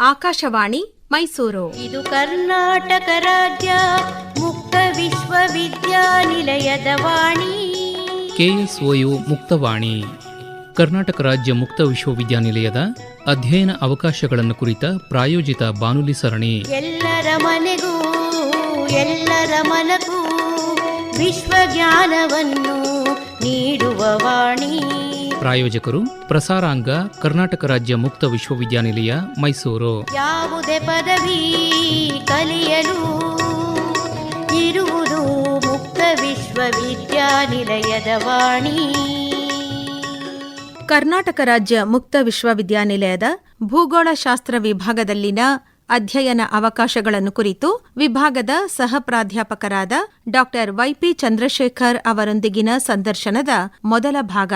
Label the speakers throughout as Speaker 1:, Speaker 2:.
Speaker 1: ಆಕಾಶವಾಣಿ ಮೈಸೂರು.
Speaker 2: ಇದು ಕರ್ನಾಟಕ ರಾಜ್ಯ ಮುಕ್ತ ವಿಶ್ವವಿದ್ಯಾನಿಲಯದ ವಾಣಿ.
Speaker 3: ಕೆಎಸ್ಒಯು ಮುಕ್ತವಾಣಿ. ಕರ್ನಾಟಕ ರಾಜ್ಯ ಮುಕ್ತ ವಿಶ್ವವಿದ್ಯಾನಿಲಯದ ಅಧ್ಯಯನ ಅವಕಾಶಗಳನ್ನು ಕುರಿತ ಪ್ರಾಯೋಜಿತ ಬಾನುಲಿ ಸರಣಿ.
Speaker 2: ಎಲ್ಲರ ಮನೆಗೂ ಎಲ್ಲರ ಮನಗೂ ವಿಶ್ವಜ್ಞಾನವನ್ನು ನೀಡುವ ವಾಣಿ.
Speaker 3: ಪ್ರಾಯೋಜಕರು ಪ್ರಸಾರಾಂಗ ಕರ್ನಾಟಕ ರಾಜ್ಯ ಮುಕ್ತ ವಿಶ್ವವಿದ್ಯಾನಿಲಯ ಮೈಸೂರು.
Speaker 2: ಯಾವುದೇ ಪದವಿ ಕಲಿಯಲು ಇರುವುದು ಮುಕ್ತ ವಿಶ್ವವಿದ್ಯಾನಿಲಯದ ವಾಣಿ.
Speaker 1: ಕರ್ನಾಟಕ ರಾಜ್ಯ ಮುಕ್ತ ವಿಶ್ವವಿದ್ಯಾನಿಲಯದ ಭೂಗೋಳಶಾಸ್ತ್ರ ವಿಭಾಗದಲ್ಲಿನ ಅಧ್ಯಯನ ಅವಕಾಶಗಳನ್ನು ಕುರಿತು ವಿಭಾಗದ ಸಹ ಪ್ರಾಧ್ಯಾಪಕರಾದ ಡಾ ವೈಪಿ ಚಂದ್ರಶೇಖರ್ ಅವರೊಂದಿಗಿನ ಸಂದರ್ಶನದ ಮೊದಲ ಭಾಗ.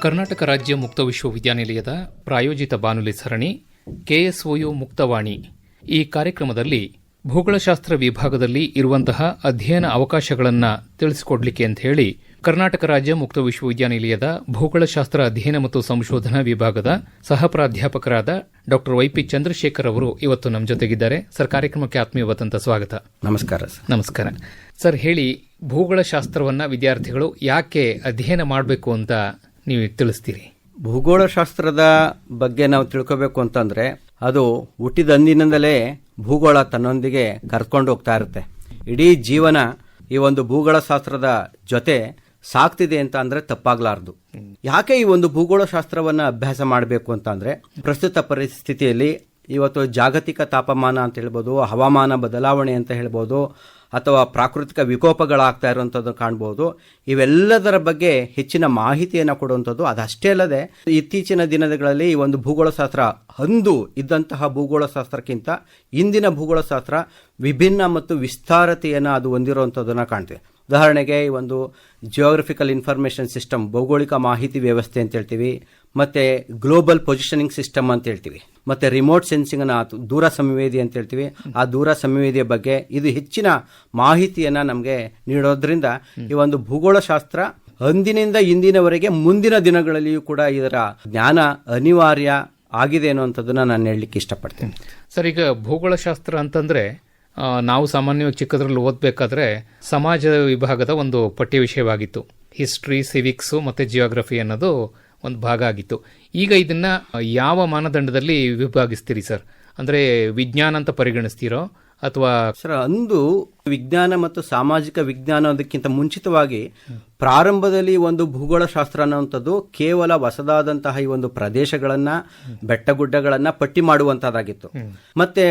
Speaker 3: ಕರ್ನಾಟಕ ರಾಜ್ಯ ಮುಕ್ತ ವಿಶ್ವವಿದ್ಯಾನಿಲಯದ ಪ್ರಾಯೋಜಿತ ಬಾನುಲಿ ಸರಣಿ ಕೆಎಸ್ಒಯು ಮುಕ್ತವಾಣಿ. ಈ ಕಾರ್ಯಕ್ರಮದಲ್ಲಿ ಭೂಗೋಳಶಾಸ್ತ್ರ ವಿಭಾಗದಲ್ಲಿ ಇರುವಂತಹ ಅಧ್ಯಯನ ಅವಕಾಶಗಳನ್ನು ತಿಳಿಸಿಕೊಡಲಿಕ್ಕೆ ಅಂತ ಹೇಳಿ ಕರ್ನಾಟಕ ರಾಜ್ಯ ಮುಕ್ತ ವಿಶ್ವವಿದ್ಯಾನಿಲಯದ ಭೂಗೋಳಶಾಸ್ತ್ರ ಅಧ್ಯಯನ ಮತ್ತು ಸಂಶೋಧನಾ ವಿಭಾಗದ ಸಹ ಪ್ರಾಧ್ಯಾಪಕರಾದ ಡಾ ವೈಪಿ ಚಂದ್ರಶೇಖರ್ ಅವರು ಇವತ್ತು ನಮ್ಮ ಜೊತೆಗಿದ್ದಾರೆ. ಸರ್ ಕಾರ್ಯಕ್ರಮಕ್ಕೆ ಆತ್ಮೀಯವಾದಂಥ ಸ್ವಾಗತ.
Speaker 4: ನಮಸ್ಕಾರ ಸರ್.
Speaker 3: ನಮಸ್ಕಾರ. ಸರ್ ಹೇಳಿ ಭೂಗೋಳಶಾಸ್ತ್ರವನ್ನ ವಿದ್ಯಾರ್ಥಿಗಳು ಯಾಕೆ ಅಧ್ಯಯನ ಮಾಡಬೇಕು ಅಂತ ನೀವು ತಿಳಿಸ್ತೀರಿ.
Speaker 4: ಭೂಗೋಳಶಾಸ್ತ್ರದ ಬಗ್ಗೆ ನಾವು ತಿಳ್ಕೋಬೇಕು ಅಂತಂದ್ರೆ ಅದು ಹುಟ್ಟಿದಂದಿನಿಂದಲೇ ಭೂಗೋಳ ತನ್ನೊಂದಿಗೆ ಕರ್ಕೊಂಡು ಹೋಗ್ತಾ ಇರುತ್ತೆ. ಇಡೀ ಜೀವನ ಈ ಒಂದು ಭೂಗೋಳಶಾಸ್ತ್ರದ ಜೊತೆ ಸಾಕ್ತಿದೆ ಅಂತ ಅಂದ್ರೆ ತಪ್ಪಾಗ್ಲಾರ್ದು. ಯಾಕೆ ಈ ಒಂದು ಭೂಗೋಳಶಾಸ್ತ್ರವನ್ನು ಅಭ್ಯಾಸ ಮಾಡಬೇಕು ಅಂತ ಪ್ರಸ್ತುತ ಪರಿಸ್ಥಿತಿಯಲ್ಲಿ ಇವತ್ತು ಜಾಗತಿಕ ತಾಪಮಾನ ಅಂತ ಹೇಳ್ಬೋದು, ಹವಾಮಾನ ಬದಲಾವಣೆ ಅಂತ ಹೇಳ್ಬೋದು ಅಥವಾ ಪ್ರಾಕೃತಿಕ ವಿಕೋಪಗಳಾಗ್ತಾ ಇರುವಂಥದ್ದು ಕಾಣ್ಬೋದು. ಇವೆಲ್ಲದರ ಬಗ್ಗೆ ಹೆಚ್ಚಿನ ಮಾಹಿತಿಯನ್ನು ಕೊಡುವಂಥದ್ದು ಅದಷ್ಟೇ ಅಲ್ಲದೆ, ಇತ್ತೀಚಿನ ದಿನಗಳಲ್ಲಿ ಈ ಒಂದು ಭೂಗೋಳಶಾಸ್ತ್ರ ಅಂದು ಇದ್ದಂತಹ ಭೂಗೋಳಶಾಸ್ತ್ರಕ್ಕಿಂತ ಇಂದಿನ ಭೂಗೋಳಶಾಸ್ತ್ರ ವಿಭಿನ್ನ ಮತ್ತು ವಿಸ್ತಾರತೆಯನ್ನು ಅದು ಹೊಂದಿರುವಂಥದ್ದನ್ನು ಕಾಣ್ತೀವಿ ಉದಾಹರಣೆಗೆ, ಒಂದು ಜಿಯೋಗ್ರಫಿಕಲ್ ಇನ್ಫಾರ್ಮೇಷನ್ ಸಿಸ್ಟಮ್ ಭೌಗೋಳಿಕ ಮಾಹಿತಿ ವ್ಯವಸ್ಥೆ ಅಂತ ಹೇಳ್ತೀವಿ, ಮತ್ತೆ ಗ್ಲೋಬಲ್ ಪೊಸಿಷನಿಂಗ್ ಸಿಸ್ಟಮ್ ಅಂತ ಹೇಳ್ತೀವಿ, ಮತ್ತೆ ರಿಮೋಟ್ ಸೆನ್ಸಿಂಗ್ ಅನ್ನ ದೂರ ಸಂವೇದಿ ಅಂತ ಹೇಳ್ತೀವಿ. ಆ ದೂರ ಸಂವೇದಿಯ ಬಗ್ಗೆ ಇದು ಹೆಚ್ಚಿನ ಮಾಹಿತಿಯನ್ನ ನಮಗೆ ನೀಡೋದ್ರಿಂದ ಈ ಒಂದು ಭೂಗೋಳಶಾಸ್ತ್ರ ಅಂದಿನಿಂದ ಇಂದಿನವರೆಗೆ ಮುಂದಿನ ದಿನಗಳಲ್ಲಿಯೂ ಕೂಡ ಇದರ ಜ್ಞಾನ ಅನಿವಾರ್ಯ ಆಗಿದೆ ಅನ್ನುವಂಥದ್ದನ್ನ ನಾನು ಹೇಳಲಿಕ್ಕೆ ಇಷ್ಟಪಡ್ತೇನೆ.
Speaker 3: ಸರ್, ಈಗ ಭೂಗೋಳಶಾಸ್ತ್ರ ಅಂತಂದ್ರೆ ನಾವು ಸಾಮಾನ್ಯವಾಗಿ ಚಿಕ್ಕದ್ರಲ್ಲಿ ಓದಬೇಕಾದ್ರೆ ಸಮಾಜ ವಿಭಾಗದ ಒಂದು ಪಠ್ಯ ವಿಷಯವಾಗಿತ್ತು ಹಿಸ್ಟ್ರಿ ಸಿವಿಕ್ಸು ಮತ್ತು ಜಿಯೋಗ್ರಫಿ ಅನ್ನೋದು ಒಂದು ಭಾಗ ಆಗಿತ್ತು. ಈಗ ಇದನ್ನು ಯಾವ ಮಾನದಂಡದಲ್ಲಿ ವಿಭಾಗಿಸ್ತೀರಿ ಸರ್? ಅಂದ್ರೆ ವಿಜ್ಞಾನ ಅಂತ ಪರಿಗಣಿಸ್ತೀರೋ ಅಥವಾ
Speaker 4: ಸರ್, ಅಂದು ವಿಜ್ಞಾನ ಮತ್ತು ಸಾಮಾಜಿಕ ವಿಜ್ಞಾನ ಅದಕ್ಕಿಂತ ಮುಂಚಿತವಾಗಿ ಪ್ರಾರಂಭದಲ್ಲಿ ಒಂದು ಭೂಗೋಳಶಾಸ್ತ್ರ ಅನ್ನುವಂಥದ್ದು ಕೇವಲ ಹೊಸದಾದಂತಹ ಈ ಒಂದು ಪ್ರದೇಶಗಳನ್ನ, ಬೆಟ್ಟಗುಡ್ಡಗಳನ್ನ ಪಟ್ಟಿ ಮಾಡುವಂತಹದ್ದಾಗಿತ್ತು. ಮತ್ತೆ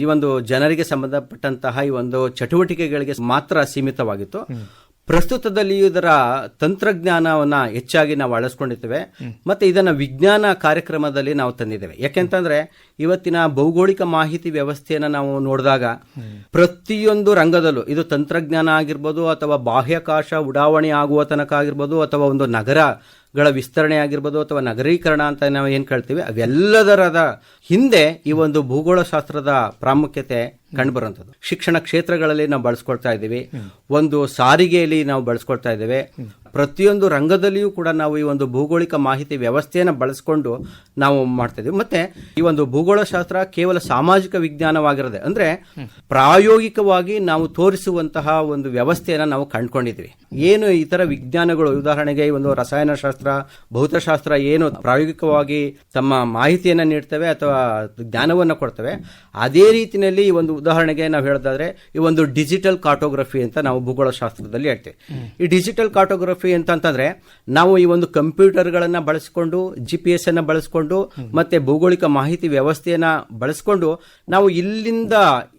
Speaker 4: ಈ ಒಂದು ಜನರಿಗೆ ಸಂಬಂಧಪಟ್ಟಂತಹ ಈ ಒಂದು ಚಟುವಟಿಕೆಗಳಿಗೆ ಮಾತ್ರ ಸೀಮಿತವಾಗಿತ್ತು. ಪ್ರಸ್ತುತದಲ್ಲಿ ಇದರ ತಂತ್ರಜ್ಞಾನವನ್ನ ಹೆಚ್ಚಾಗಿ ನಾವು ಅಳಸ್ಕೊಂಡಿರ್ತೇವೆ ಮತ್ತೆ ಇದನ್ನ ವಿಜ್ಞಾನ ಕಾರ್ಯಕ್ರಮದಲ್ಲಿ ನಾವು ತಂದಿದ್ದೇವೆ. ಯಾಕೆಂತಂದ್ರೆ ಇವತ್ತಿನ ಭೌಗೋಳಿಕ ಮಾಹಿತಿ ವ್ಯವಸ್ಥೆಯನ್ನು ನಾವು ನೋಡಿದಾಗ ಪ್ರತಿಯೊಂದು ರಂಗದಲ್ಲೂ ಇದು ತಂತ್ರಜ್ಞಾನ ಆಗಿರ್ಬೋದು ಅಥವಾ ಬಾಹ್ಯಾಕಾಶ ಉಡಾವಣೆ ಆಗುವ ತನಕ ಆಗಿರ್ಬೋದು ಅಥವಾ ಒಂದು ನಗರಗಳ ವಿಸ್ತರಣೆ ಆಗಿರ್ಬೋದು ಅಥವಾ ನಗರೀಕರಣ ಅಂತ ನಾವು ಏನು ಕೇಳ್ತೀವಿ ಅವೆಲ್ಲದರದ ಹಿಂದೆ ಈ ಒಂದು ಭೂಗೋಳಶಾಸ್ತ್ರದ ಪ್ರಾಮುಖ್ಯತೆ ಕಂಡುಬರುವಂಥದ್ದು. ಶಿಕ್ಷಣ ಕ್ಷೇತ್ರಗಳಲ್ಲಿ ನಾವು ಬಳಸ್ಕೊಳ್ತಾ ಇದ್ದೀವಿ. ಒಂದು ಸಾರಿಗೆಯಲ್ಲಿ ನಾವು ಬಳಸ್ಕೊಳ್ತಾ ಇದ್ದೇವೆ. ಪ್ರತಿಯೊಂದು ರಂಗದಲ್ಲಿಯೂ ಕೂಡ ನಾವು ಈ ಒಂದು ಭೌಗೋಳಿಕ ಮಾಹಿತಿ ವ್ಯವಸ್ಥೆಯನ್ನು ಬಳಸಿಕೊಂಡು ನಾವು ಮಾಡ್ತಾ ಇದ್ದೀವಿ ಮತ್ತೆ ಈ ಒಂದು ಭೂಗೋಳಶಾಸ್ತ್ರ ಕೇವಲ ಸಾಮಾಜಿಕ ವಿಜ್ಞಾನವಾಗಿರದೆ, ಅಂದ್ರೆ ಪ್ರಾಯೋಗಿಕವಾಗಿ ನಾವು ತೋರಿಸುವಂತಹ ಒಂದು ವ್ಯವಸ್ಥೆಯನ್ನು ನಾವು ಕಂಡುಕೊಂಡಿದ್ವಿ. ಏನು ಇತರ ವಿಜ್ಞಾನಗಳು, ಉದಾಹರಣೆಗೆ ಈ ಒಂದು ರಸಾಯನಶಾಸ್ತ್ರ, ಭೌತಶಾಸ್ತ್ರ ಏನು ಪ್ರಾಯೋಗಿಕವಾಗಿ ತಮ್ಮ ಮಾಹಿತಿಯನ್ನು ನೀಡ್ತವೆ ಅಥವಾ ಜ್ಞಾನವನ್ನು ಕೊಡ್ತವೆ, ಅದೇ ರೀತಿಯಲ್ಲಿ ಈ ಒಂದು ಉದಾಹರಣೆಗೆ ನಾವು ಹೇಳೋದಾದ್ರೆ ಈ ಒಂದು ಡಿಜಿಟಲ್ ಕಾರ್ಟೋಗ್ರಫಿ ಅಂತ ನಾವು ಭೂಗೋಳಶಾಸ್ತ್ರದಲ್ಲಿ ಹೇಳ್ತೇವೆ. ಈ ಡಿಜಿಟಲ್ ಕಾರ್ಟೋಗ್ರಫಿ ಅಂತ ಅಂತಂದ್ರೆ ನಾವು ಈ ಒಂದು ಕಂಪ್ಯೂಟರ್ಗಳನ್ನ ಬಳಸಿಕೊಂಡು ಜಿ ಪಿ ಎಸ್ ಅನ್ನ ಬಳಸಿಕೊಂಡು ಮತ್ತೆ ಭೌಗೋಳಿಕ ಮಾಹಿತಿ ವ್ಯವಸ್ಥೆಯನ್ನ ಬಳಸಿಕೊಂಡು ನಾವು ಇಲ್ಲಿಂದ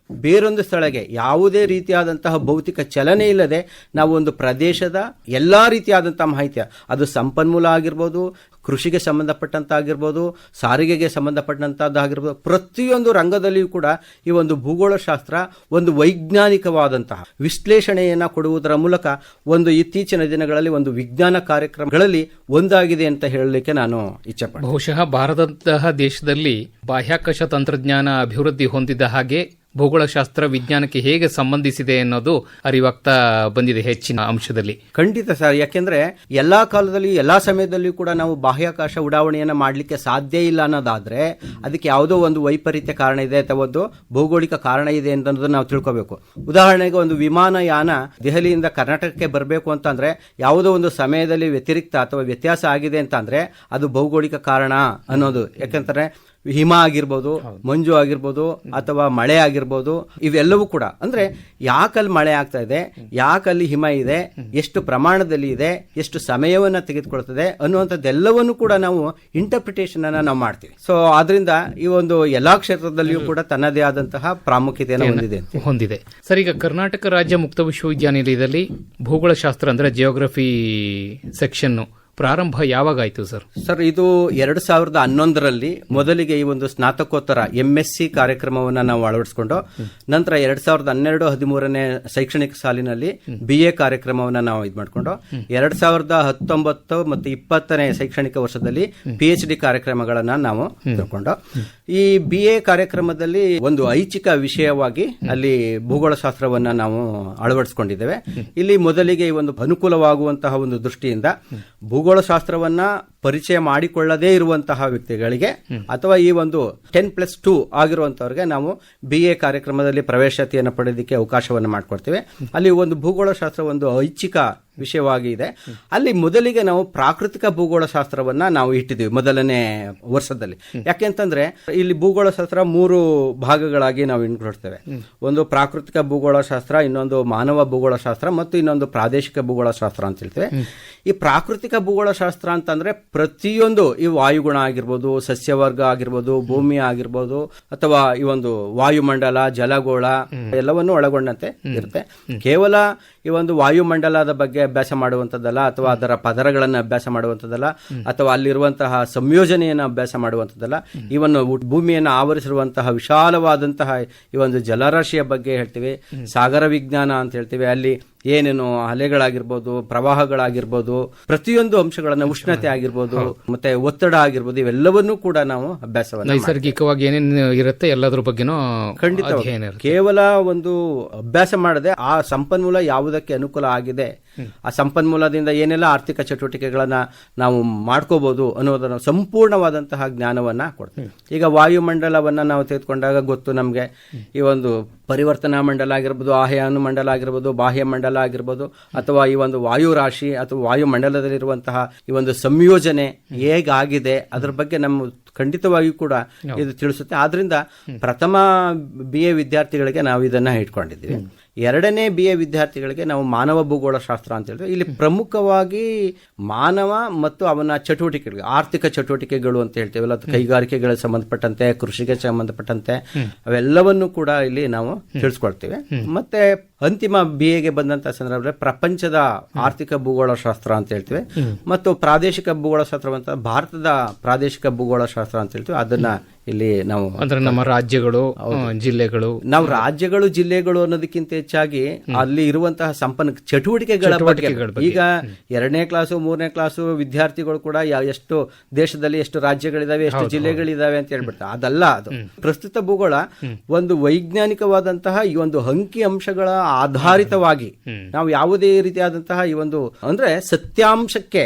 Speaker 4: ಬೇರೊಂದು ಸ್ಥಳಕ್ಕೆ ಯಾವುದೇ ರೀತಿಯಾದಂತಹ ಭೌತಿಕ ಚಲನೆ ಇಲ್ಲದೆ ನಾವು ಒಂದು ಪ್ರದೇಶದ ಎಲ್ಲ ರೀತಿಯಾದಂತಹ ಮಾಹಿತಿ ಅದು ಸಂಪನ್ಮೂಲ ಆಗಿರ್ಬೋದು, ಕೃಷಿಗೆ ಸಂಬಂಧಪಟ್ಟಂತ ಆಗಿರ್ಬೋದು ಸಾರಿಗೆಗೆ ಸಂಬಂಧಪಟ್ಟಂತದ್ದಾಗಿರ್ಬೋದು ಪ್ರತಿಯೊಂದು ರಂಗದಲ್ಲಿಯೂ ಕೂಡ ಈ ಒಂದು ಭೂಗೋಳಶಾಸ್ತ್ರ ಒಂದು ವೈಜ್ಞಾನಿಕವಾದಂತಹ ವಿಶ್ಲೇಷಣೆಯನ್ನು ಕೊಡುವುದರ ಮೂಲಕ ಒಂದು ಇತ್ತೀಚಿನ ದಿನಗಳಲ್ಲಿ ಒಂದು ವಿಜ್ಞಾನ ಕಾರ್ಯಕ್ರಮಗಳಲ್ಲಿ ಒಂದಾಗಿದೆ ಅಂತ ಹೇಳಲಿಕ್ಕೆ ನಾನು ಇಚ್ಛೆ
Speaker 3: ಬಹುಶಃ ಭಾರತದಂತಹ ದೇಶದಲ್ಲಿ ಬಾಹ್ಯಾಕಾಶ ತಂತ್ರಜ್ಞಾನ ಅಭಿವೃದ್ಧಿ ಹೊಂದಿದ ಹಾಗೆ ಭೂಗೋಳಶಾಸ್ತ್ರ ವಿಜ್ಞಾನಕ್ಕೆ ಹೇಗೆ ಸಂಬಂಧಿಸಿದೆ ಅನ್ನೋದು ಅರಿವಾಗ್ತಾ ಬಂದಿದೆ ಹೆಚ್ಚಿನ ಅಂಶದಲ್ಲಿ.
Speaker 4: ಖಂಡಿತ ಸರ್, ಯಾಕೆಂದ್ರೆ ಎಲ್ಲಾ ಕಾಲದಲ್ಲಿ, ಎಲ್ಲಾ ಸಮಯದಲ್ಲಿ ಕೂಡ ನಾವು ಬಾಹ್ಯಾಕಾಶ ಉಡಾವಣೆಯನ್ನು ಮಾಡಲಿಕ್ಕೆ ಸಾಧ್ಯ ಇಲ್ಲ ಅನ್ನೋದಾದ್ರೆ ಅದಕ್ಕೆ ಯಾವುದೋ ಒಂದು ವೈಪರೀತ್ಯ ಕಾರಣ ಇದೆ ಅಥವಾ ಒಂದು ಭೌಗೋಳಿಕ ಕಾರಣ ಇದೆ ಅಂತ ನಾವು ತಿಳ್ಕೋಬೇಕು. ಉದಾಹರಣೆಗೆ ಒಂದು ವಿಮಾನಯಾನ ದೆಹಲಿಯಿಂದ ಕರ್ನಾಟಕಕ್ಕೆ ಬರಬೇಕು ಅಂತಂದ್ರೆ ಯಾವುದೋ ಒಂದು ಸಮಯದಲ್ಲಿ ವ್ಯತಿರಿಕ್ತ ಅಥವಾ ವ್ಯತ್ಯಾಸ ಆಗಿದೆ ಅಂತ ಅಂದ್ರೆ ಅದು ಭೌಗೋಳಿಕ ಕಾರಣ ಅನ್ನೋದು. ಯಾಕಂದ್ರೆ ಹಿಮ ಆಗಿರ್ಬೋದು ಮಂಜು ಆಗಿರ್ಬೋದು ಅಥವಾ ಮಳೆ ಆಗಿರ್ಬೋದು ಇವೆಲ್ಲವೂ ಕೂಡ. ಅಂದ್ರೆ ಯಾಕಲ್ಲಿ ಮಳೆ ಆಗ್ತಾ ಇದೆ ಯಾಕಲ್ಲಿ ಹಿಮ ಇದೆ ಎಷ್ಟು ಪ್ರಮಾಣದಲ್ಲಿ ಇದೆ ಎಷ್ಟು ಸಮಯವನ್ನ ತೆಗೆದುಕೊಳ್ತದೆ ಅನ್ನುವಂಥದ್ದೆಲ್ಲವನ್ನು ಕೂಡ ನಾವು ಇಂಟರ್ಪ್ರಿಟೇಷನ್ ಅನ್ನ ನಾವು ಮಾಡ್ತೀವಿ. ಸೊ ಆದ್ರಿಂದ ಈ ಒಂದು ಎಲ್ಲಾ ಕ್ಷೇತ್ರದಲ್ಲಿಯೂ ಕೂಡ ತನ್ನದೇ ಆದಂತಹ ಪ್ರಾಮುಖ್ಯತೆಯನ್ನು ಹೊಂದಿದೆ
Speaker 3: ಹೊಂದಿದೆ. ಸರ್ ಈಗ ಕರ್ನಾಟಕ ರಾಜ್ಯ ಮುಕ್ತ ವಿಶ್ವವಿದ್ಯಾನಿಲಯದಲ್ಲಿ ಭೂಗೋಳಶಾಸ್ತ್ರ ಅಂದ್ರೆ ಜಿಯೋಗ್ರಫಿ ಸೆಕ್ಷನ್ ಪ್ರಾರಂಭ ಯಾವಾಗಾಯ್ತು ಸರ್?
Speaker 4: ಸರ್, ಇದು ಎರಡು ಸಾವಿರದ ಹನ್ನೊಂದರಲ್ಲಿ ಮೊದಲಿಗೆ ಈ ಒಂದು ಸ್ನಾತಕೋತ್ತರ ಎಂ ಎಸ್ ಸಿ ಕಾರ್ಯಕ್ರಮವನ್ನ ನಾವು ಅಳವಡಿಸಿಕೊಂಡು ನಂತರ ಎರಡ್ ಸಾವಿರದ ಹನ್ನೆರಡು, ಹದಿಮೂರನೇ ಶೈಕ್ಷಣಿಕ ಸಾಲಿನಲ್ಲಿ ಬಿ ಎ ಕಾರ್ಯಕ್ರಮವನ್ನ ನಾವು ಇದು ಮಾಡಿಕೊಂಡು ಎರಡ್ ಸಾವಿರದ ಹತ್ತೊಂಬತ್ತು ಮತ್ತು ಇಪ್ಪತ್ತನೇ ಶೈಕ್ಷಣಿಕ ವರ್ಷದಲ್ಲಿ ಪಿ ಎಚ್ ಡಿ ಕಾರ್ಯಕ್ರಮಗಳನ್ನು ನಾವು ತಿಳ್ಕೊಂಡು ಈ ಬಿ ಎ ಕಾರ್ಯಕ್ರಮದಲ್ಲಿ ಒಂದು ಐಚ್ಛಿಕ ವಿಷಯವಾಗಿ ಅಲ್ಲಿ ಭೂಗೋಳಶಾಸ್ತ್ರವನ್ನ ನಾವು ಅಳವಡಿಸಿಕೊಂಡಿದ್ದೇವೆ. ಇಲ್ಲಿ ಮೊದಲಿಗೆ ಈ ಒಂದು ಅನುಕೂಲವಾಗುವಂತಹ ಒಂದು ದೃಷ್ಟಿಯಿಂದ ಭೂಗೋಳಶಾಸ್ತ್ರವನ್ನ ಪರಿಚಯ ಮಾಡಿಕೊಳ್ಳದೇ ಇರುವಂತಹ ವ್ಯಕ್ತಿಗಳಿಗೆ ಅಥವಾ ಈ ಒಂದು ಟೆನ್ ಪ್ಲಸ್ ಟೂ ಆಗಿರುವಂತವ್ರಿಗೆ ನಾವು ಬಿ ಎ ಕಾರ್ಯಕ್ರಮದಲ್ಲಿ ಪ್ರವೇಶತೆಯನ್ನು ಪಡೆಯೋದಕ್ಕೆ ಅವಕಾಶವನ್ನು ಮಾಡಿಕೊಡ್ತೀವಿ. ಅಲ್ಲಿ ಒಂದು ಭೂಗೋಳಶಾಸ್ತ್ರ ಒಂದು ಐಚ್ಛಿಕ ವಿಷಯವಾಗಿ ಇದೆ. ಅಲ್ಲಿ ಮೊದಲಿಗೆ ನಾವು ಪ್ರಾಕೃತಿಕ ಭೂಗೋಳಶಾಸ್ತ್ರವನ್ನ ನಾವು ಇಟ್ಟಿದ್ದೀವಿ ಮೊದಲನೇ ವರ್ಷದಲ್ಲಿ. ಯಾಕೆಂತಂದ್ರೆ ಇಲ್ಲಿ ಭೂಗೋಳಶಾಸ್ತ್ರ ಮೂರು ಭಾಗಗಳಾಗಿ ನಾವು ಇಟ್ಕೊಳ್ತೇವೆ ಒಂದು ಪ್ರಾಕೃತಿಕ ಭೂಗೋಳಶಾಸ್ತ್ರ, ಇನ್ನೊಂದು ಮಾನವ ಭೂಗೋಳಶಾಸ್ತ್ರ ಮತ್ತು ಇನ್ನೊಂದು ಪ್ರಾದೇಶಿಕ ಭೂಗೋಳಶಾಸ್ತ್ರ ಅಂತ ಹೇಳ್ತೇವೆ. ಈ ಪ್ರಾಕೃತಿಕ ಭೂಗೋಳಶಾಸ್ತ್ರ ಅಂತಂದ್ರೆ ಪ್ರತಿಯೊಂದು ಈ ವಾಯುಗುಣ ಆಗಿರ್ಬೋದು ಸಸ್ಯವರ್ಗ ಆಗಿರ್ಬೋದು ಭೂಮಿ ಆಗಿರ್ಬೋದು ಅಥವಾ ಈ ಒಂದು ವಾಯುಮಂಡಲ ಜಲಗೋಳ ಎಲ್ಲವನ್ನು ಒಳಗೊಂಡಂತೆ ಇರುತ್ತೆ. ಕೇವಲ ಈ ಒಂದು ವಾಯುಮಂಡಲದ ಬಗ್ಗೆ ಅಭ್ಯಾಸ ಮಾಡುವಂಥದ್ದಲ್ಲ ಅಥವಾ ಅದರ ಪದರಗಳನ್ನು ಅಭ್ಯಾಸ ಮಾಡುವಂಥದ್ದಲ್ಲ ಅಥವಾ ಅಲ್ಲಿರುವಂತಹ ಸಂಯೋಜನೆಯನ್ನು ಅಭ್ಯಾಸ ಮಾಡುವಂಥದ್ದಲ್ಲ ಒಂದು ಭೂಮಿಯನ್ನು ಆವರಿಸಿರುವಂತಹ ವಿಶಾಲವಾದಂತಹ ಈ ಒಂದು ಜಲರಾಶಿಯ ಬಗ್ಗೆ ಹೇಳ್ತೀವಿ. ಸಾಗರ ವಿಜ್ಞಾನ ಅಂತ ಹೇಳ್ತೀವಿ. ಅಲ್ಲಿ ಏನೇನು ಅಲೆಗಳಾಗಿರ್ಬೋದು ಪ್ರವಾಹಗಳಾಗಿರ್ಬೋದು ಪ್ರತಿಯೊಂದು ಅಂಶಗಳನ್ನ ಉಷ್ಣತೆ ಆಗಿರ್ಬೋದು ಮತ್ತೆ ಒತ್ತಡ ಆಗಿರ್ಬೋದು ಇವೆಲ್ಲವನ್ನೂ ಕೂಡ ನಾವು ಅಭ್ಯಾಸ
Speaker 3: ನೈಸರ್ಗಿಕವಾಗಿ ಏನೇನು ಇರುತ್ತೆ ಎಲ್ಲದ್ರ ಬಗ್ಗೆನೂ
Speaker 4: ಖಂಡಿತ ಕೇವಲ ಒಂದು ಅಭ್ಯಾಸ ಮಾಡದೆ ಆ ಸಂಪನ್ಮೂಲ ಯಾವುದಕ್ಕೆ ಅನುಕೂಲ ಆಗಿದೆ ಆ ಸಂಪನ್ಮೂಲದಿಂದ ಏನೆಲ್ಲ ಆರ್ಥಿಕ ಚಟುವಟಿಕೆಗಳನ್ನು ನಾವು ಮಾಡ್ಕೋಬಹುದು ಅನ್ನೋದನ್ನು ಸಂಪೂರ್ಣವಾದಂತಹ ಜ್ಞಾನವನ್ನ ಕೊಡ್ತೀವಿ ಈಗ ವಾಯುಮಂಡಲವನ್ನ ನಾವು ತೆಗೆದುಕೊಂಡಾಗ ಗೊತ್ತು ನಮಗೆ. ಈ ಒಂದು ಪರಿವರ್ತನಾ ಮಂಡಲ ಆಗಿರ್ಬೋದು ಆಹ್ಯಾನು ಮಂಡಲ ಆಗಿರ್ಬೋದು ಬಾಹ್ಯ ಮಂಡಲ ಆಗಿರ್ಬೋದು ಅಥವಾ ಈ ಒಂದು ವಾಯು ರಾಶಿ ಅಥವಾ ವಾಯುಮಂಡಲದಲ್ಲಿರುವಂತಹ ಈ ಒಂದು ಸಂಯೋಜನೆ ಹೇಗಾಗಿದೆ ಅದರ ಬಗ್ಗೆ ನಮ್ಮ ಖಂಡಿತವಾಗಿಯೂ ಕೂಡ ಇದು ತಿಳಿಸುತ್ತೆ. ಆದ್ರಿಂದ ಪ್ರಥಮ ಬಿ ಎ ವಿದ್ಯಾರ್ಥಿಗಳಿಗೆ ನಾವು ಇದನ್ನ ಇಟ್ಕೊಂಡಿದ್ದೀವಿ ಎರಡನೇ ಬಿ ಎ ವಿದ್ಯಾರ್ಥಿಗಳಿಗೆ ನಾವು ಮಾನವ ಭೂಗೋಳ ಶಾಸ್ತ್ರ ಅಂತ ಹೇಳಿದ್ರೆ ಇಲ್ಲಿ ಪ್ರಮುಖವಾಗಿ ಮಾನವ ಮತ್ತು ಅವನ ಚಟುವಟಿಕೆಗಳು ಆರ್ಥಿಕ ಚಟುವಟಿಕೆಗಳು ಅಂತ ಹೇಳ್ತೇವಲ್ಲ ಅದು ಕೈಗಾರಿಕೆಗಳಿಗೆ ಸಂಬಂಧಪಟ್ಟಂತೆ ಕೃಷಿಗೆ ಸಂಬಂಧಪಟ್ಟಂತೆ ಅವೆಲ್ಲವನ್ನು ಕೂಡ ಇಲ್ಲಿ ನಾವು ತಿಳಿಸ್ಕೊಳ್ತೇವೆ. ಮತ್ತೆ ಅಂತಿಮ ಬಿ ಎಗೆ ಬಂದಂತ ಸಂದರ್ಭದಲ್ಲಿ ಪ್ರಪಂಚದ ಆರ್ಥಿಕ ಭೂಗೋಳ ಶಾಸ್ತ್ರ ಅಂತ ಹೇಳ್ತೇವೆ. ಮತ್ತು ಪ್ರಾದೇಶಿಕ ಭೂಗೋಳ ಶಾಸ್ತ್ರ ಅಂತ ಭಾರತದ ಪ್ರಾದೇಶಿಕ ಭೂಗೋಳ ಶಾಸ್ತ್ರ ಅಂತ ಹೇಳ್ತೀವಿ. ಅದನ್ನ ಇಲ್ಲಿ ನಾವು
Speaker 3: ಅಂದ್ರೆ ನಮ್ಮ ರಾಜ್ಯಗಳು ಜಿಲ್ಲೆಗಳು.
Speaker 4: ನಾವು ರಾಜ್ಯಗಳು ಜಿಲ್ಲೆಗಳು ಅನ್ನೋದಕ್ಕಿಂತ ಹೆಚ್ಚಾಗಿ ಅಲ್ಲಿ ಇರುವಂತಹ ಸಂಪನ್ನ ಚಟುವಟಿಕೆಗಳ ಬಗ್ಗೆ. ಈಗ ಎರಡನೇ ಕ್ಲಾಸು ಮೂರನೇ ಕ್ಲಾಸು ವಿದ್ಯಾರ್ಥಿಗಳು ಕೂಡ ಎಷ್ಟು ದೇಶದಲ್ಲಿ ಎಷ್ಟು ರಾಜ್ಯಗಳಿದಾವೆ ಎಷ್ಟು ಜಿಲ್ಲೆಗಳಿದಾವೆ ಅಂತ ಹೇಳ್ಬಿಡ್ತಾರೆ. ಅದಲ್ಲ ಅದು. ಪ್ರಸ್ತುತ ಭೂಗೋಳ ಒಂದು ವೈಜ್ಞಾನಿಕವಾದಂತಹ ಈ ಒಂದು ಅಂಕಿ ಅಂಶಗಳ ಆಧಾರಿತವಾಗಿ ನಾವು ಯಾವುದೇ ರೀತಿಯಾದಂತಹ ಈ ಒಂದು ಅಂದ್ರೆ ಸತ್ಯಾಂಶಕ್ಕೆ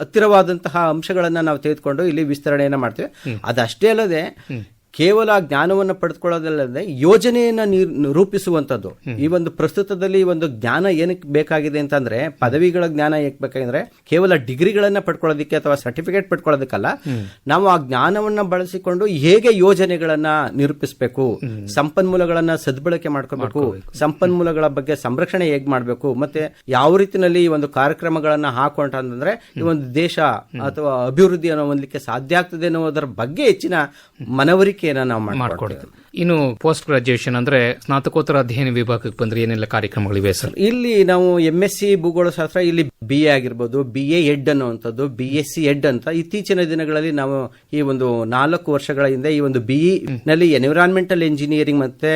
Speaker 4: ಹತ್ತಿರವಾದಂತಹ ಅಂಶಗಳನ್ನ ನಾವು ತೆಗೆದುಕೊಂಡು ಇಲ್ಲಿ ವಿಸ್ತರಣೆಯನ್ನ ಮಾಡ್ತೇವೆ. ಅದಷ್ಟೇ ಅಲ್ಲದೆ Hmm. ಕೇವಲ ಜ್ಞಾನವನ್ನು ಪಡೆದುಕೊಳ್ಳೋದಲ್ಲದೆ ಯೋಜನೆಯನ್ನ ನೀರ್- ರೂಪಿಸುವಂತದ್ದು ಈ ಒಂದು ಪ್ರಸ್ತುತದಲ್ಲಿ ಈ ಒಂದು ಜ್ಞಾನ ಏನಕ್ಕೆ ಬೇಕಾಗಿದೆ ಅಂತಂದ್ರೆ ಪದವಿಗಳ ಜ್ಞಾನ ಏಕೆ ಬೇಕಾಗಿದ್ರೆ ಕೇವಲ ಡಿಗ್ರಿಗಳನ್ನು ಪಡ್ಕೊಳ್ಳೋದಕ್ಕೆ ಅಥವಾ ಸರ್ಟಿಫಿಕೇಟ್ ಪಡ್ಕೊಳ್ಳೋದಕ್ಕಲ್ಲ. ನಾವು ಆ ಜ್ಞಾನವನ್ನ ಬಳಸಿಕೊಂಡು ಹೇಗೆ ಯೋಜನೆಗಳನ್ನ ನಿರೂಪಿಸಬೇಕು ಸಂಪನ್ಮೂಲಗಳನ್ನ ಸದ್ಬಳಕೆ ಮಾಡ್ಕೋಬೇಕು ಸಂಪನ್ಮೂಲಗಳ ಬಗ್ಗೆ ಸಂರಕ್ಷಣೆ ಹೇಗೆ ಮಾಡಬೇಕು ಮತ್ತೆ ಯಾವ ರೀತಿನಲ್ಲಿ ಈ ಒಂದು ಕಾರ್ಯಕ್ರಮಗಳನ್ನ ಹಾಕೊಂಡ್ರೆ ಈ ಒಂದು ದೇಶ ಅಥವಾ ಅಭಿವೃದ್ಧಿಯನ್ನು ಹೊಂದಲಿಕ್ಕೆ ಸಾಧ್ಯ ಆಗ್ತದೆ ಅನ್ನೋದರ ಬಗ್ಗೆ ಹೆಚ್ಚಿನ ಮನವರಿಕೆಯನ್ನ ನಾವು ಮಾಡ್ಕೊಡ್ತೀವಿ.
Speaker 3: ಇನ್ನು ಪೋಸ್ಟ್ ಗ್ರಾಜುಯೇಷನ್ ಅಂದ್ರೆ ಸ್ನಾತಕೋತ್ತರ ಅಧ್ಯಯನ ವಿಭಾಗಕ್ಕೆ ಬಂದ್ರೆ ಏನೆಲ್ಲ ಕಾರ್ಯಕ್ರಮಗಳಿವೆ ಸರ್?
Speaker 4: ಇಲ್ಲಿ ನಾವು ಎಂ ಎಸ್ ಸಿ ಭೂಗೋಳ ಶಾಸ್ತ್ರ ಇಲ್ಲಿ ಬಿ ಎ ಆಗಿರ್ಬೋದು ಬಿ ಎ ಎಡ್ ಅನ್ನುವಂಥದ್ದು ಬಿ ಎಸ್ ಸಿ ಎಡ್ ಅಂತ ಇತ್ತೀಚಿನ ದಿನಗಳಲ್ಲಿ ನಾವು ಈ ಒಂದು ನಾಲ್ಕು ವರ್ಷಗಳ ಹಿಂದೆ ಈ ಒಂದು ಬಿಇ ನಲ್ಲಿ ಎನ್ವಿರಾನ್ಮೆಂಟಲ್ ಇಂಜಿನಿಯರಿಂಗ್ ಮತ್ತೆ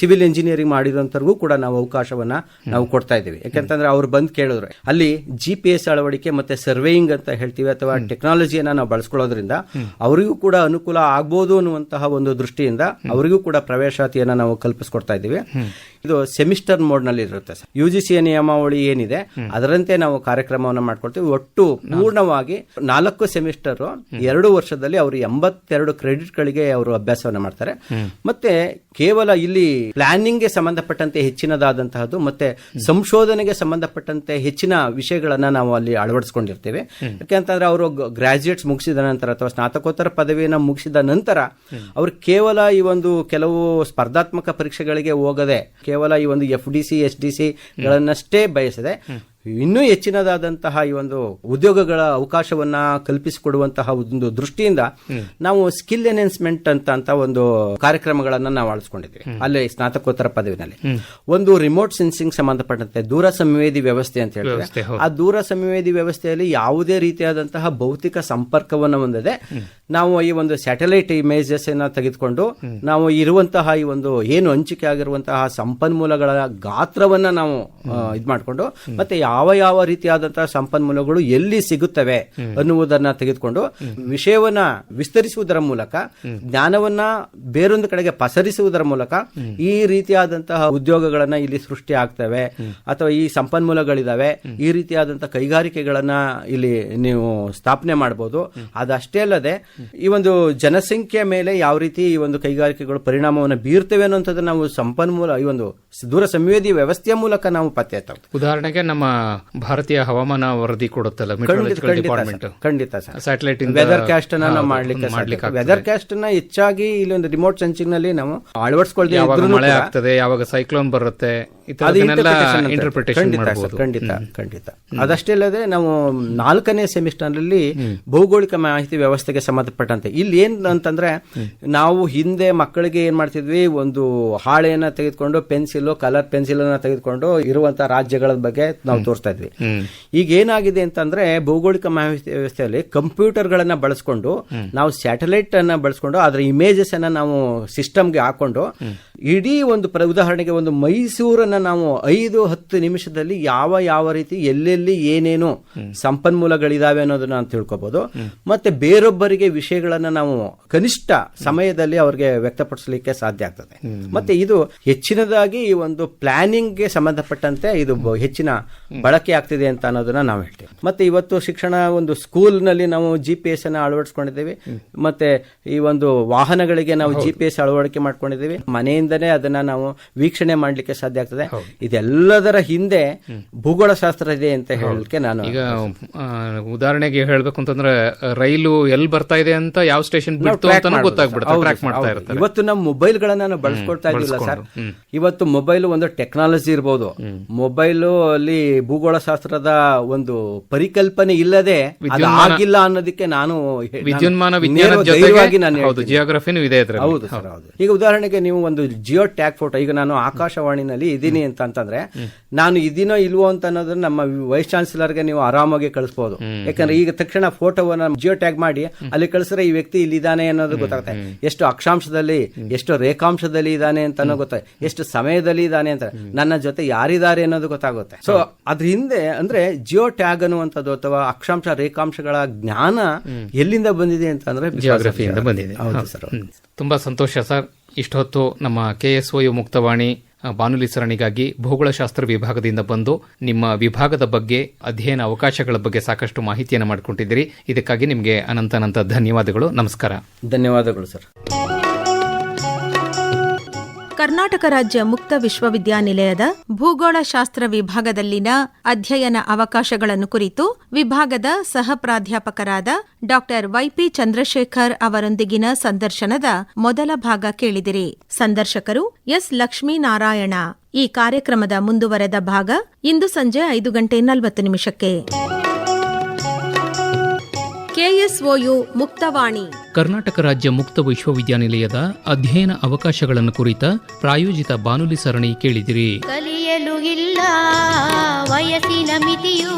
Speaker 4: ಸಿವಿಲ್ ಇಂಜಿನಿಯರಿಂಗ್ ಮಾಡಿದಂತವರಿಗೂ ಕೂಡ ನಾವು ಅವಕಾಶವನ್ನ ನಾವು ಕೊಡ್ತಾ ಇದ್ದೀವಿ. ಯಾಕಂತಂದ್ರೆ ಅವ್ರು ಬಂದು ಕೇಳಿದ್ರೆ ಅಲ್ಲಿ ಜಿ ಪಿ ಎಸ್ ಅಳವಡಿಕೆ ಮತ್ತೆ ಸರ್ವೇಯಿಂಗ್ ಅಂತ ಹೇಳ್ತೀವಿ ಅಥವಾ ಟೆಕ್ನಾಲಜಿಯನ್ನ ನಾವು ಬಳಸ್ಕೊಳ್ಳೋದ್ರಿಂದ ಅವರಿಗೂ ಕೂಡ ಅನುಕೂಲ ಆಗ್ಬೋದು ಅನ್ನುವಂತ ಅನ್ನುವಂತಹ ಒಂದು ದೃಷ್ಟಿಯಿಂದ ಅವರಿಗೂ ಕೂಡ ಪ್ರವೇಶಾತಿಯನ್ನು ನಾವು ಕಲ್ಪಿಸ್ಕೊಡ್ತಾ ಇದ್ದೀವಿ. ಇದು ಸೆಮಿಸ್ಟರ್ ಮೋಡ್ನಲ್ಲಿ ಇರುತ್ತೆ ಯು ಜಿ ಸಿ ನಿಯಮಾವಳಿ ಏನಿದೆ ಅದರಂತೆ ನಾವು ಕಾರ್ಯಕ್ರಮವನ್ನು ಮಾಡ್ಕೊಳ್ತೀವಿ. ಒಟ್ಟು ಪೂರ್ಣವಾಗಿ ನಾಲ್ಕು ಸೆಮಿಸ್ಟರ್ ಎರಡು ವರ್ಷದಲ್ಲಿ ಅವರು ಎಂಬತ್ತೆರಡು ಕ್ರೆಡಿಟ್ ಗಳಿಗೆ ಅವರು ಅಭ್ಯಾಸವನ್ನ ಮಾಡ್ತಾರೆ. ಮತ್ತೆ ಕೇವಲ ಇಲ್ಲಿ ಪ್ಲಾನಿಂಗ್ಗೆ ಸಂಬಂಧಪಟ್ಟಂತೆ ಹೆಚ್ಚಿನದಾದಂತಹದ್ದು ಮತ್ತೆ ಸಂಶೋಧನೆಗೆ ಸಂಬಂಧಪಟ್ಟಂತೆ ಹೆಚ್ಚಿನ ವಿಷಯಗಳನ್ನ ನಾವು ಅಲ್ಲಿ ಅಳವಡಿಸಿಕೊಂಡಿರ್ತೇವೆ. ಯಾಕೆಂತಂದ್ರೆ ಅವರು ಗ್ರಾಜುಯೇಟ್ಸ್ ಮುಗಿಸಿದ ನಂತರ ಅಥವಾ ಸ್ನಾತಕೋತ್ತರ ಪದವಿಯನ್ನ ಮುಗಿಸಿದ ನಂತರ ಅವರು ಕೇವಲ ಈ ಒಂದು ಕೆಲವು ಸ್ಪರ್ಧಾತ್ಮಕ ಪರೀಕ್ಷೆಗಳಿಗೆ ಹೋಗದೆ ಕೇವಲ ಈ ಒಂದು F D C S D C ಗಳನ್ನಷ್ಟೇ ಬಯಸದೆ ಇನ್ನೂ ಹೆಚ್ಚಿನದಾದಂತಹ ಈ ಒಂದು ಉದ್ಯೋಗಗಳ ಅವಕಾಶವನ್ನ ಕಲ್ಪಿಸಿಕೊಡುವಂತಹ ಒಂದು ದೃಷ್ಟಿಯಿಂದ ನಾವು ಸ್ಕಿಲ್ ಎನ್ಹೆನ್ಸ್ಮೆಂಟ್ ಅಂತ ಅಂತ ಒಂದು ಕಾರ್ಯಕ್ರಮಗಳನ್ನ ನಾವು ಅಳಿಸ್ಕೊಂಡಿದ್ವಿ ಅಲ್ಲಿ ಸ್ನಾತಕೋತ್ತರ ಪದವಿನಲ್ಲಿ. ಒಂದು ರಿಮೋಟ್ ಸೆನ್ಸಿಂಗ್ ಸಂಬಂಧಪಟ್ಟಂತೆ ದೂರ ಸಂವೇದಿ ವ್ಯವಸ್ಥೆ ಅಂತ
Speaker 3: ವ್ಯವಸ್ಥೆ,
Speaker 4: ಆ ದೂರ ಸಂವೇದಿ ವ್ಯವಸ್ಥೆಯಲ್ಲಿ ಯಾವುದೇ ರೀತಿಯಾದಂತಹ ಭೌತಿಕ ಸಂಪರ್ಕವನ್ನು ಹೊಂದದೆ ನಾವು ಈ ಒಂದು ಸ್ಯಾಟಲೈಟ್ ಇಮೇಜಸ್ ಅನ್ನ ತೆಗೆದುಕೊಂಡು ನಾವು ಇರುವಂತಹ ಈ ಒಂದು ಏನು ಹಂಚಿಕೆ ಆಗಿರುವಂತಹ ಸಂಪನ್ಮೂಲಗಳ ಗಾತ್ರವನ್ನ ನಾವು ಇದ್ ಮಾಡಿಕೊಂಡು ಮತ್ತೆ ಯಾವ ಯಾವ ರೀತಿಯಾದಂತಹ ಸಂಪನ್ಮೂಲಗಳು ಎಲ್ಲಿ ಸಿಗುತ್ತವೆ ಅನ್ನುವುದನ್ನ ತೆಗೆದುಕೊಂಡು ವಿಷಯವನ್ನ ವಿಸ್ತರಿಸುವುದರ ಮೂಲಕ ಜ್ಞಾನವನ್ನ ಬೇರೊಂದು ಕಡೆಗೆ ಪಸರಿಸುವುದರ ಮೂಲಕ ಈ ರೀತಿಯಾದಂತಹ ಉದ್ಯೋಗಗಳನ್ನ ಇಲ್ಲಿ ಸೃಷ್ಟಿ ಆಗ್ತವೆ. ಅಥವಾ ಈ ಸಂಪನ್ಮೂಲಗಳಿದಾವೆ. ಈ ರೀತಿಯಾದಂತಹ ಕೈಗಾರಿಕೆಗಳನ್ನ ಇಲ್ಲಿ ನೀವು ಸ್ಥಾಪನೆ ಮಾಡಬಹುದು ಅದಷ್ಟೇ ಅಲ್ಲದೆ ಈ ಒಂದು ಜನಸಂಖ್ಯೆ ಮೇಲೆ ಯಾವ ರೀತಿ ಈ ಒಂದು ಕೈಗಾರಿಕೆಗಳು ಪರಿಣಾಮವನ್ನು ಬೀರ್ತವೆ ಅನ್ನುವಂಥದ್ದು ನಾವು ಸಂಪನ್ಮೂಲ ಈ ಒಂದು ದೂರ ಸಂವೇದಿ ವ್ಯವಸ್ಥೆಯ ಮೂಲಕ ನಾವು ಪತ್ತೆ.
Speaker 3: ಉದಾಹರಣೆಗೆ ನಮ್ಮ ಭಾರತೀಯ ಹವಾಮಾನ ವರದಿ ಕೊಡುತ್ತಲ್ಲ
Speaker 4: ಖಂಡಿತ
Speaker 3: ಮೆಟ್ರಾಲಜಿಕಲ್ ಡಿಪಾರ್ಟ್ಮೆಂಟ್
Speaker 4: ಖಂಡಿತ ಸರ್.
Speaker 3: ಸ್ಯಾಟಲೈಟ್
Speaker 4: ವೆದರ್ ಕ್ಯಾಸ್ಟ್ ಅನ್ನ ನಾವು ಮಾಡ್ಲಿಕ್ಕೆ
Speaker 3: ಮಾಡ್ಲಿಕ್ಕೆ
Speaker 4: ವೆದರ್ ಕ್ಯಾಸ್ಟ್ನ ಹೆಚ್ಚಾಗಿ ಇಲ್ಲಿ ಒಂದು ರಿಮೋಟ್ ಸೆನ್ಸಿಂಗ್ನಲ್ಲಿ ನಾವು ಅಳವಡಿಸಿಕೊಳ್ತೀವಿ
Speaker 3: ಯಾವಾಗ ಮಳೆ ಆಗ್ತದೆ ಯಾವಾಗ ಸೈಕ್ಲೋನ್ ಬರುತ್ತೆ ಇಂಟರ್ಪ್ರಿಟೇಷನ್
Speaker 4: ಖಂಡಿತ ಖಂಡಿತ ಅದಷ್ಟೇ ಅಲ್ಲದೆ ನಾವು ನಾಲ್ಕನೇ ಸೆಮಿಸ್ಟರ್ ಅಲ್ಲಿ ಭೌಗೋಳಿಕ ಮಾಹಿತಿ ವ್ಯವಸ್ಥೆಗೆ ಸಂಬಂಧಪಟ್ಟಂತೆ. ಇಲ್ಲಿ ಏನ್ ಅಂತಂದ್ರೆ ನಾವು ಹಿಂದೆ ಮಕ್ಕಳಿಗೆ ಏನ್ ಮಾಡ್ತಿದ್ವಿ? ಒಂದು ಹಾಳೆಯನ್ನ ತೆಗೆದುಕೊಂಡು ಪೆನ್ಸಿಲ್ ಕಲರ್ ಪೆನ್ಸಿಲ್ ಅನ್ನ ತೆಗೆದುಕೊಂಡು ಇರುವಂತಹ ರಾಜ್ಯಗಳ ಬಗ್ಗೆ ನಾವು ತೋರಿಸ್ತಾ ಇದ್ವಿ. ಈಗ ಏನಾಗಿದೆ ಅಂತಂದ್ರೆ ಭೌಗೋಳಿಕ ಮಾಹಿತಿ ವ್ಯವಸ್ಥೆಯಲ್ಲಿ ಕಂಪ್ಯೂಟರ್ ಗಳನ್ನ ಬಳಸ್ಕೊಂಡು ನಾವು ಸ್ಯಾಟಲೈಟ್ ಅನ್ನ ಬಳಸ್ಕೊಂಡು ಅದರ ಇಮೇಜಸ್ ಅನ್ನ ನಾವು ಸಿಸ್ಟಮ್ಗೆ ಹಾಕೊಂಡು ಇಡೀ ಒಂದು ಉದಾಹರಣೆಗೆ ಒಂದು ಮೈಸೂರನ್ನ ನಾವು ಐದು ಹತ್ತು ನಿಮಿಷದಲ್ಲಿ ಯಾವ ಯಾವ ರೀತಿ ಎಲ್ಲೆಲ್ಲಿ ಏನೇನು ಸಂಪನ್ಮೂಲಗಳಿದಾವೆ ಅನ್ನೋದನ್ನ ನಾವು ತಿಳ್ಕೊಬಹುದು ಮತ್ತೆ ಬೇರೊಬ್ಬರಿಗೆ ವಿಷಯಗಳನ್ನ ನಾವು ಕನಿಷ್ಠ ಸಮಯದಲ್ಲಿ ಅವ್ರಿಗೆ ವ್ಯಕ್ತಪಡಿಸಲಿಕ್ಕೆ ಸಾಧ್ಯ ಆಗ್ತದೆ. ಮತ್ತೆ ಇದು ಹೆಚ್ಚಿನದಾಗಿ ಈ ಒಂದು ಪ್ಲಾನಿಂಗ್ಗೆ ಸಂಬಂಧಪಟ್ಟಂತೆ ಇದು ಹೆಚ್ಚಿನ ಬಳಕೆ ಆಗ್ತಿದೆ ಅಂತ ಅನ್ನೋದನ್ನ ನಾವು ಹೇಳ್ತೇವೆ. ಮತ್ತೆ ಇವತ್ತು ಶಿಕ್ಷಣ ಒಂದು ಸ್ಕೂಲ್ನಲ್ಲಿ ನಾವು ಜಿ ಪಿ ಎಸ್ ಅನ್ನ ಅಳವಡಿಸ್ಕೊಂಡಿದ್ದೇವೆ. ಮತ್ತೆ ಈ ಒಂದು ವಾಹನಗಳಿಗೆ ನಾವು ಜಿ ಪಿ ಎಸ್ ಅಳವಡಿಕೆ ಮಾಡ್ಕೊಂಡಿದ್ದೇವೆ. ಮನೆಯಿಂದನೇ ಅದನ್ನ ನಾವು ವೀಕ್ಷಣೆ ಮಾಡ್ಲಿಕ್ಕೆ ಸಾಧ್ಯ ಆಗ್ತದೆ. ಇದೆಲ್ಲದರ ಹಿಂದೆ ಭೂಗೋಳ ಶಾಸ್ತ್ರ ಇದೆ ಅಂತ ಹೇಳಲಿಕ್ಕೆ ನಾನು
Speaker 3: ಈಗ ಉದಾಹರಣೆಗೆ ಹೇಳ್ಬೇಕು ಅಂತಂದ್ರೆ ರೈಲು ಎಲ್ಲಿ ಬರ್ತಾ ಇದೆ ಅಂತ ಯಾವ ಸ್ಟೇಷನ್ ಗೊತ್ತಾಗ್ಬಿಡುತ್ತೆ.
Speaker 4: ಇವತ್ತು ನಮ್ಮ ಮೊಬೈಲ್ ಗಳನ್ನ ನಾವು ಬಳಸ್ಕೊಳ್ತಾ ಇದ್ದಿಲ್ಲ ಸರ್. ಇವತ್ತು ಮೊಬೈಲ್ ಒಂದು ಟೆಕ್ನಾಲಜಿ ಇರ್ಬೋದು. ಮೊಬೈಲ್ ಅಲ್ಲಿ ಭೂಗೋಳ ಶಾಸ್ತ್ರದ ಒಂದು ಪರಿಕಲ್ಪನೆ ಇಲ್ಲದೆ ಆಗಿಲ್ಲ ಅನ್ನೋದಕ್ಕೆ ನಾನು
Speaker 3: ವಿದ್ಯುನ್ಮಾನ ಜಿಯೋಗ್ರಫಿನೂ ಇದೆ
Speaker 4: ಹೌದು ಸರ್ ಹೌದು. ಈಗ ಉದಾಹರಣೆಗೆ ನೀವು ಒಂದು ಜಿಯೋ ಟ್ಯಾಗ್ ಫೋಟೋ ಈಗ ನಾನು ಆಕಾಶವಾಣಿನಲ್ಲಿ ಇದೀನಿ ಅಂತ ಅಂತಂದ್ರೆ ನಾನು ಇದೀನೋ ಇಲ್ವೋ ಅಂತ ಅನ್ನೋದನ್ನ ನಮ್ಮ ವೈಸ್ ಚಾನ್ಸಲರ್ಗೆ ನೀವು ಆರಾಮಾಗಿ ಕಳಿಸಬಹುದು ಯಾಕಂದ್ರೆ ಈಗ ತಕ್ಷಣ ಫೋಟೋವನ್ನ ಜಿಯೋ ಟ್ಯಾಗ್ ಮಾಡಿ ಅಲ್ಲಿ ಕಳಿಸಿದ್ರೆ ಈ ವ್ಯಕ್ತಿ ಇಲ್ಲಿದ್ದಾನೆ ಅನ್ನೋದು ಗೊತ್ತಾಗುತ್ತೆ. ಎಷ್ಟು ಅಕ್ಷಾಂಶದಲ್ಲಿ ಎಷ್ಟು ರೇಖಾಂಶದಲ್ಲಿ ಇದ್ದಾನೆ ಅಂತ ಅನ್ನೋ ಗೊತ್ತಾಗುತ್ತೆ. ಎಷ್ಟು ಸಮಯದಲ್ಲಿ ಇದ್ದಾನೆ ಅಂತ. ನನ್ನ ಜೊತೆ ಯಾರಿದ್ದಾರೆ ಅನ್ನೋದು ಗೊತ್ತಾಗುತ್ತೆ. ಸೊ ಅದ್ರ ಹಿಂದೆ ಅಂದ್ರೆ ಜಿಯೋ ಟ್ಯಾಗ್ ಅನ್ನುವಂಥದ್ದು ಅಥವಾ ಅಕ್ಷಾಂಶ ರೇಖಾಂಶಗಳ ಜ್ಞಾನ ಎಲ್ಲಿಂದ ಬಂದಿದೆ ಅಂತ ಅಂದ್ರೆ
Speaker 3: ಜಿಯೋಗ್ರಫಿಯಿಂದ ಬಂದಿದೆ.
Speaker 4: ಹೌದು ಸರ್
Speaker 3: ತುಂಬಾ ಸಂತೋಷ ಸರ್. ಇಷ್ಟೊತ್ತು ನಮ್ಮ ಕೆ ಎಸ್ ಮುಕ್ತವಾಣಿ ಬಾನುಲಿ ಸರಣಿಗಾಗಿ ಭೂಗೋಳಶಾಸ್ತ್ರ ವಿಭಾಗದಿಂದ ಬಂದು ನಿಮ್ಮ ವಿಭಾಗದ ಬಗ್ಗೆ, ಅಧ್ಯಯನ ಅವಕಾಶಗಳ ಬಗ್ಗೆ ಸಾಕಷ್ಟು ಮಾಹಿತಿಯನ್ನು ಮಾಡಿಕೊಂಡಿದ್ದೀರಿ ಇದಕ್ಕಾಗಿ ನಿಮಗೆ ಅನಂತ ಅನಂತ ಧನ್ಯವಾದಗಳು. ನಮಸ್ಕಾರ.
Speaker 4: ಧನ್ಯವಾದಗಳು, ಸರ್.
Speaker 1: ಕರ್ನಾಟಕ ರಾಜ್ಯ ಮುಕ್ತ ವಿಶ್ವವಿದ್ಯಾನಿಲಯದ ಭೂಗೋಳಶಾಸ್ತ್ರ ವಿಭಾಗದಲ್ಲಿನ ಅಧ್ಯಯನ ಅವಕಾಶಗಳನ್ನು ಕುರಿತು ವಿಭಾಗದ ಸಹ ಪ್ರಾಧ್ಯಾಪಕರಾದ ಡಾಕ್ಟರ್ ವೈಪಿ ಚಂದ್ರಶೇಖರ್ ಅವರೊಂದಿಗಿನ ಸಂದರ್ಶನದ ಮೊದಲ ಭಾಗ ಕೇಳಿದಿರಿ. ಸಂದರ್ಶಕರು ಎಸ್ ಲಕ್ಷ್ಮೀನಾರಾಯಣ. ಈ ಕಾರ್ಯಕ್ರಮದ ಮುಂದುವರೆದ ಭಾಗ ಇಂದು ಸಂಜೆ ಐದು ಗಂಟೆ ನಲವತ್ತು ನಿಮಿಷಕ್ಕೆ. ಕೆಎಸ್ಒಯು ಮುಕ್ತವಾಣಿ.
Speaker 3: ಕರ್ನಾಟಕ ರಾಜ್ಯ ಮುಕ್ತ ವಿಶ್ವವಿದ್ಯಾನಿಲಯದ ಅಧ್ಯಯನ ಅವಕಾಶಗಳನ್ನು ಕುರಿತ ಪ್ರಾಯೋಜಿತ ಬಾನುಲಿ ಸರಣಿ ಕೇಳಿದಿರಿ.
Speaker 2: ಕಲಿಯಲು ಇಲ್ಲ ವಯಸ್ಸಿನ ಮಿತಿಯು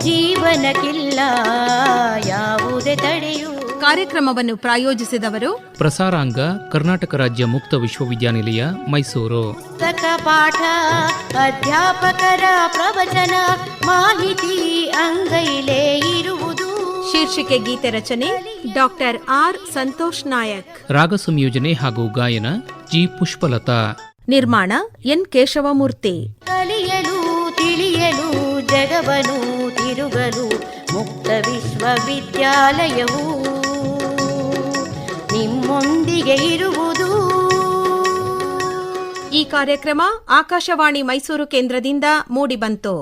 Speaker 2: ಜೀವನಕ್ಕಿಲ್ಲ ಯಾವುದೇ ತಡೆಯು.
Speaker 1: ಕಾರ್ಯಕ್ರಮವನ್ನು ಪ್ರಾಯೋಜಿಸಿದವರು
Speaker 3: ಪ್ರಸಾರಾಂಗ ಕರ್ನಾಟಕ ರಾಜ್ಯ ಮುಕ್ತ ವಿಶ್ವವಿದ್ಯಾನಿಲಯ ಮೈಸೂರು.
Speaker 2: ಪುಸ್ತಕ ಪಾಠ ಅಧ್ಯಾಪಕರ ಪ್ರವಚನ ಮಾಹಿತಿ ಅಂಗೈಲೇ
Speaker 1: ಶೀರ್ಷಿಕೆ ಗೀತೆ ರಚನೆ ಡಾಕ್ಟರ್ ಆರ್ ಸಂತೋಷ್ ನಾಯಕ್.
Speaker 3: ರಾಗ ಸಂಯೋಜನೆ ಹಾಗೂ ಗಾಯನ ಜಿ ಪುಷ್ಪಲತಾ.
Speaker 1: ನಿರ್ಮಾಣ ಎನ್ ಕೇಶವಮೂರ್ತಿ.
Speaker 2: ಕಲಿಯಲು ತಿಳಿಯಲು ಜಗವನು ತಿರುಗಲು ಮುಕ್ತ ವಿಶ್ವವಿದ್ಯಾಲಯವು ನಿಮ್ಮೊಂದಿಗೆ ಇರುವುದು.
Speaker 1: ಈ ಕಾರ್ಯಕ್ರಮ ಆಕಾಶವಾಣಿ ಮೈಸೂರು ಕೇಂದ್ರದಿಂದ ಮೂಡಿಬಂತು.